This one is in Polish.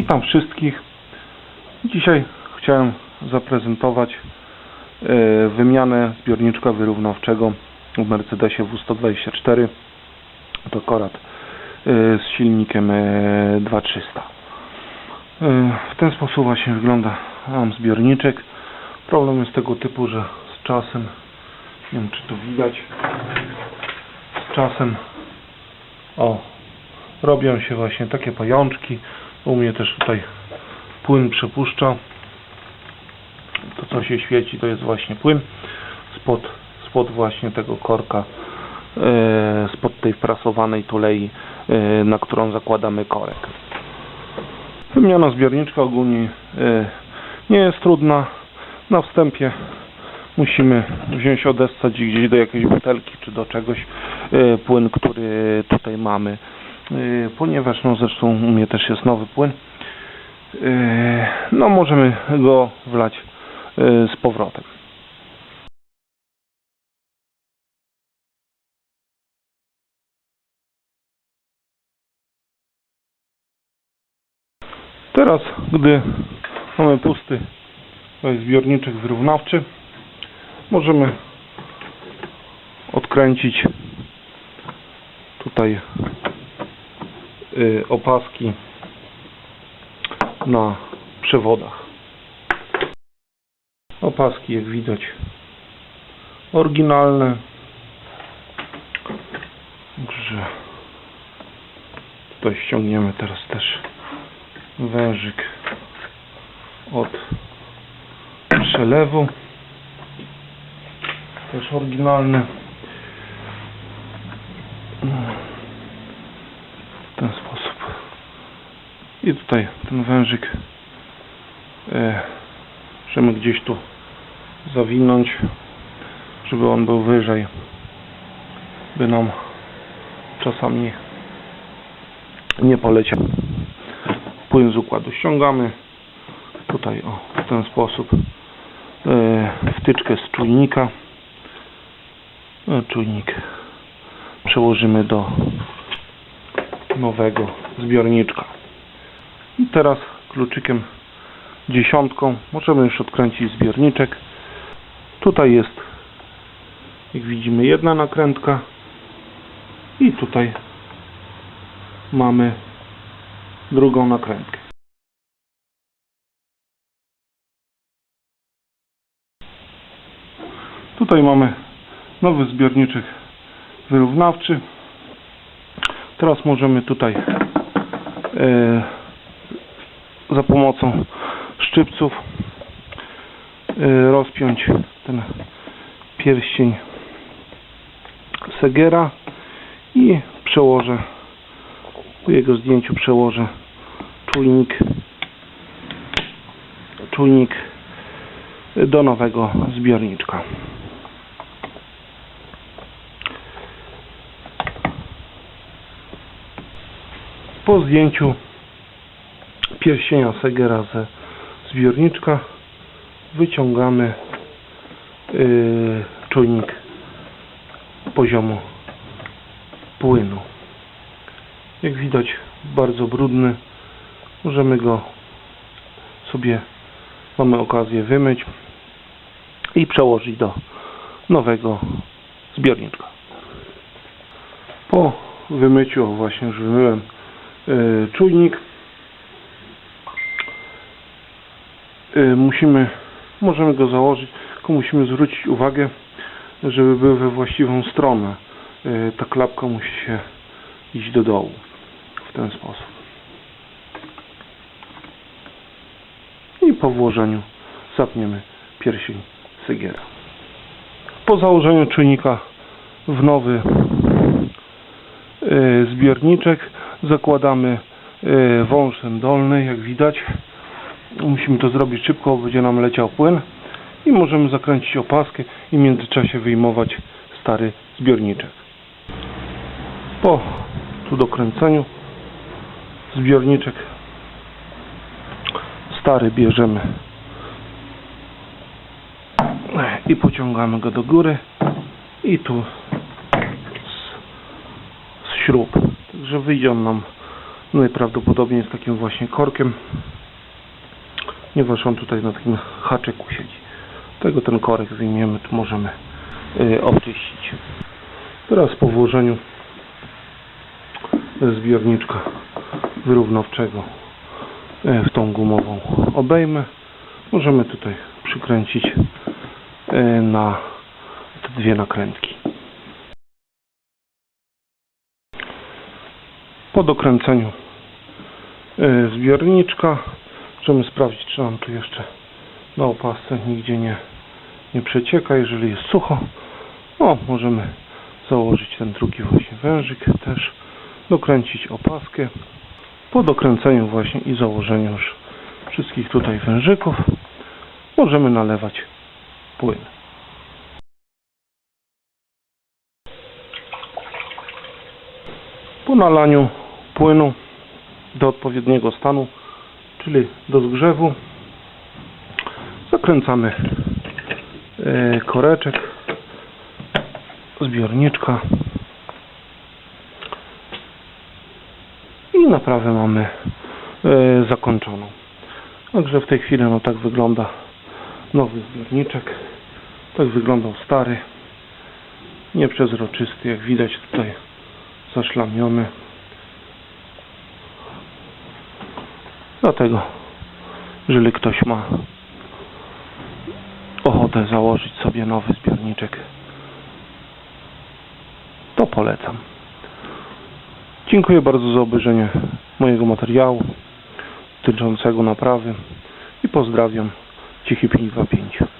Witam wszystkich. Dzisiaj chciałem zaprezentować e, wymianę zbiorniczka wyrównawczego w Mercedesie W124 to akurat e, z silnikiem e, 2300. E, W ten sposób właśnie wygląda mam zbiorniczek. Problem jest tego typu, że z czasem, nie wiem czy to widać, z czasem o, robią się właśnie takie pajączki. U mnie też tutaj płyn przepuszcza. To co się świeci to jest właśnie płyn spod, spod właśnie tego korka, e, spod tej wprasowanej tulei, e, na którą zakładamy korek. Wymiana zbiorniczka ogólnie e, nie jest trudna. Na wstępie musimy wziąć, odessać gdzieś do jakiejś butelki czy do czegoś płyn, który tutaj mamy. E, Ponieważ no zresztą u mnie też jest nowy płyn, e, no możemy go wlać e, z powrotem. Teraz, gdy mamy pusty zbiorniczek wyrównawczy, możemy odkręcić tutaj y, opaski na przewodach. Opaski, jak widać, oryginalne. Także tutaj ściągniemy teraz też wężyk od przelewu. Też oryginalny. I tutaj ten wężyk? E, możemy gdzieś tu zawinąć, żeby on był wyżej, by nam czasami nie poleciał. Płyn z układu ściągamy. Tutaj o, w ten sposób. E, wtyczkę z czujnika. No, czujnik przełożymy do nowego zbiorniczka i teraz kluczykiem dziesiątką. Możemy już odkręcić zbiorniczek. Tutaj jest jak widzimy jedna nakrętka. I tutaj mamy drugą nakrętkę. Tutaj mamy nowy zbiorniczek wyrównawczy. Teraz możemy tutaj e, za pomocą szczypców e, rozpiąć ten pierścień Segera i przełożę po jego zdjęciu przełożę czujnik czujnik do nowego zbiorniczka. Po zdjęciu pierścienia Segera ze zbiorniczka wyciągamy yy, czujnik poziomu płynu. Jak widać bardzo brudny. Możemy go sobie mamy okazję wymyć i przełożyć do nowego zbiorniczka. Po wymyciu, właśnie już wymyłem e, czujnik, e, musimy, możemy go założyć, tylko musimy zwrócić uwagę, żeby był we właściwą stronę. E, ta klapka musi się iść do dołu w ten sposób. i po włożeniu zapniemy pierścień Segiera. Po założeniu czujnika w nowy e, zbiorniczek zakładamy wążem dolny, jak widać. Musimy to zrobić szybko, będzie nam leciał płyn i możemy zakręcić opaskę i w międzyczasie wyjmować stary zbiorniczek. Po tu dokręceniu zbiorniczek stary bierzemy i pociągamy go do góry i tu z, z śrub także wyjdzie on nam Najprawdopodobniej z takim właśnie korkiem. Ponieważ on tutaj na takim haczyku siedzi. Tego ten korek wyjmiemy, tu możemy y, oczyścić. Teraz po włożeniu zbiorniczka wyrównawczego y, w tą gumową obejmę możemy tutaj przykręcić y, na te dwie nakrętki. Po dokręceniu zbiorniczka możemy sprawdzić, czy nam tu jeszcze na opasce nigdzie nie, nie przecieka. Jeżeli jest sucho, no, możemy założyć ten drugi właśnie wężyk też, dokręcić opaskę. Po dokręceniu właśnie i założeniu już wszystkich tutaj wężyków możemy nalewać płyn. Po nalaniu płynu do odpowiedniego stanu, czyli do zgrzewu, zakręcamy e, koreczek zbiorniczka i naprawę mamy e, zakończoną. Także w tej chwili no tak wygląda nowy zbiorniczek. Tak wyglądał stary. Nieprzezroczysty, jak widać tutaj zaszlamiony. Dlatego, jeżeli ktoś ma ochotę założyć sobie nowy zbiorniczek, to polecam. Dziękuję bardzo za obejrzenie mojego materiału dotyczącego naprawy i pozdrawiam Cichy 525.